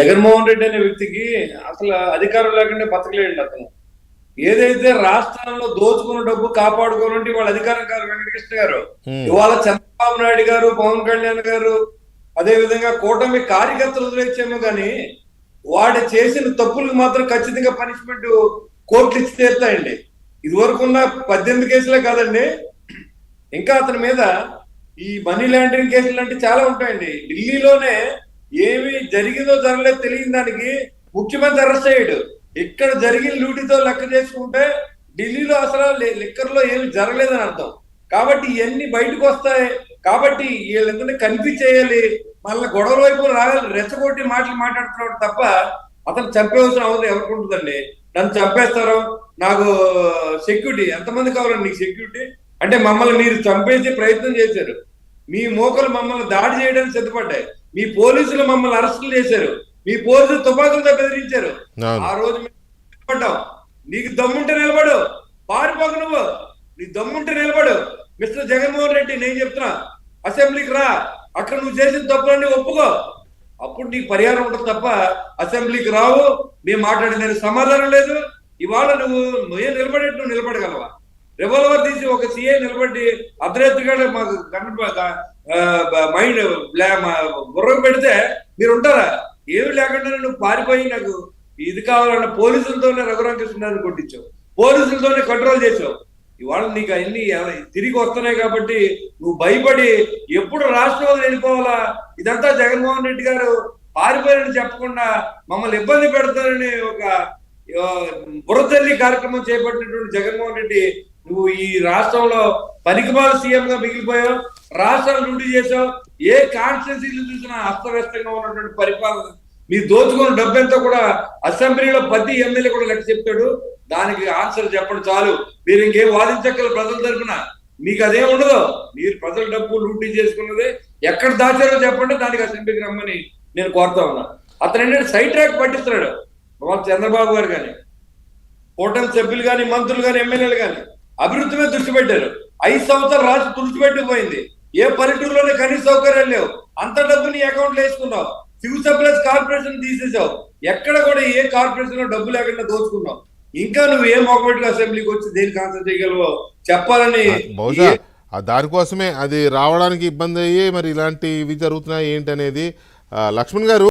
జగన్మోహన్ రెడ్డి అనే వ్యక్తికి అసలు అధికారం లేకుండా బతకలేడు అతను. ఏదైతే రాష్ట్రంలో దోచుకున్న డబ్బు కాపాడుకోవాలంటే వాళ్ళ అధికారం కాదు వెంకటకృష్ణ గారు. ఇవాళ చంద్రబాబు నాయుడు గారు పవన్ కళ్యాణ్ గారు అదే విధంగా కూటమి కార్యకర్తలు వదిలేచ్చేమో కానీ వాడు చేసిన తప్పులకు మాత్రం ఖచ్చితంగా పనిష్మెంట్ కోర్టులు ఇచ్చి తీరుతాయండి. ఇది వరకు ఉన్న పద్దెనిమిది కేసులే కాదండి. ఇంకా అతని మీద ఈ మనీ లాండరింగ్ కేసులు అంటే చాలా ఉంటాయండి. ఢిల్లీలోనే ఏమి జరిగిందో జరగలేదు తెలియని దానికి ముఖ్యమంత్రి అరెస్ట్ అయ్యాడు. ఇక్కడ జరిగిన లూటితో లెక్క చేసుకుంటే ఢిల్లీలో అసలు లిక్కర్లో ఏమి జరగలేదని అర్థం. కాబట్టి ఇవన్నీ బయటకు వస్తాయి. కాబట్టి వీళ్ళందరినీ కనిపించేయాలి మళ్ళీ గొడవల వైపు రాగాలి రెచ్చగొట్టి మాటలు మాట్లాడుతున్నాడు తప్ప అతను చంపేవలసిన అవసరం ఎవరికి ఉంటుందండి? నన్ను చంపేస్తారు. నాకు సెక్యూరిటీ ఎంతమంది కావాలండి నీకు సెక్యూరిటీ అంటే మమ్మల్ని మీరు చంపేసి ప్రయత్నం చేశారు. మీ మోకలు మమ్మల్ని దాడి చేయడానికి సిద్ధపడ్డాయి. మీ పోలీసులు మమ్మల్ని అరెస్టులు చేశారు. మీ పోలీసులు తుపాకులతో బెదిరించారు. ఆ రోజు మేము నిలబడ్డాం. నీకు దమ్ముంటే నిలబడు. పారిపోక నువ్వు. నీ దమ్ముంటే నిలబడు. మిస్టర్ జగన్మోహన్ రెడ్డి నేను చెప్తున్నా అసెంబ్లీకి రా. అక్కడ నువ్వు చేసిన తప్పులన్నీ ఒప్పుకో. అప్పుడు నీకు పరిహారం ఉంటుంది తప్ప అసెంబ్లీకి రావు. మేము మాట్లాడిన సమాధానం లేదు. ఇవాళ నువ్వు నువ్వే నిలబడేట్టు నువ్వు నిలబడగలవా? రివాల్వర్ తీసి ఒక సీఏ నిలబడి అర్ధరాత్రిగా మాకు కన్ను మైండ్ బుర్ర పెడితే మీరు ఉంటారా ఏమి లేకుండా నువ్వు పారిపోయి నాకు ఇది కావాలన్న పోలీసులతోనే రఘురామకృష్ణాన్ని కొట్టించావు. పోలీసులతోనే కంట్రోల్ చేసావు ఇవాళ నీకు అన్ని తిరిగి వస్తున్నాయి కాబట్టి నువ్వు భయపడి ఎప్పుడు రాష్ట్రం వెళ్ళిపోవాలా? ఇదంతా జగన్మోహన్ రెడ్డి గారు పారిపోయారని చెప్పకుండా మమ్మల్ని ఇబ్బంది పెడతారని ఒక ఆ, బురదల్లి కార్యక్రమం చేపట్టినటువంటి జగన్మోహన్ రెడ్డి నువ్వు ఈ రాష్ట్రంలో పనికిమాల సీఎం గా మిగిలిపోయావు రాష్ట్రాలు లూటీ చేసావు ఏ కాన్స్టిట్యూన్సీలు చూసినా అస్తవ్యస్తంగా ఉన్నటువంటి పరిపాలన. మీరు దోచుకున్న డబ్బెంతో కూడా అసెంబ్లీలో ప్రతి ఎమ్మెల్యే కూడా లెక్క చెప్తాడు దానికి ఆన్సర్ చెప్పండి చాలు. మీరు ఇంకేం వాదించక్కల ప్రజల తరపున. మీకు అదేం ఉండదు. మీరు ప్రజల డబ్బు లూటీ చేసుకున్నది. ఎక్కడ దాచారో చెప్పండి దానికి అసెంబ్లీకి రమ్మని నేను కోరుతా ఉన్నా. అతను ఏంటంటే సైడ్ ట్రాక్ పట్టిస్తున్నాడు. వాళ్ళ చంద్రబాబు గారు కానీ కూటమి సభ్యులు కానీ మంత్రులు కానీ ఎమ్మెల్యేలు కానీ అభివృద్ధి మీద దృష్టి పెట్టారు. ఐదు సంవత్సరాలు రాష్ట్రం తుడిచిపెట్టుకుపోయింది ఏ పల్లెటూరులోనే కనీస సౌకర్యాలు లేవు. అంత డబ్బు నీ అకౌంట్లో వేసుకున్నావు. సివిల్ సప్లైస్ కార్పొరేషన్ తీసేసావు. ఎక్కడ కూడా ఏ కార్పొరేషన్లో డబ్బు లేకుండా దోచుకున్నావు. ఇంకా నువ్వు ఏ మొక్కబెట్టుకు అసెంబ్లీకి వచ్చి దేనికి ఆన్సర్ చేయగలవో చెప్పాలని బహుశా దానికోసమే అది రావడానికి ఇబ్బంది అయ్యి మరి ఇలాంటి ఇవి జరుగుతున్నాయి ఏంటి అనేది ఆ, లక్ష్మణ్ గారు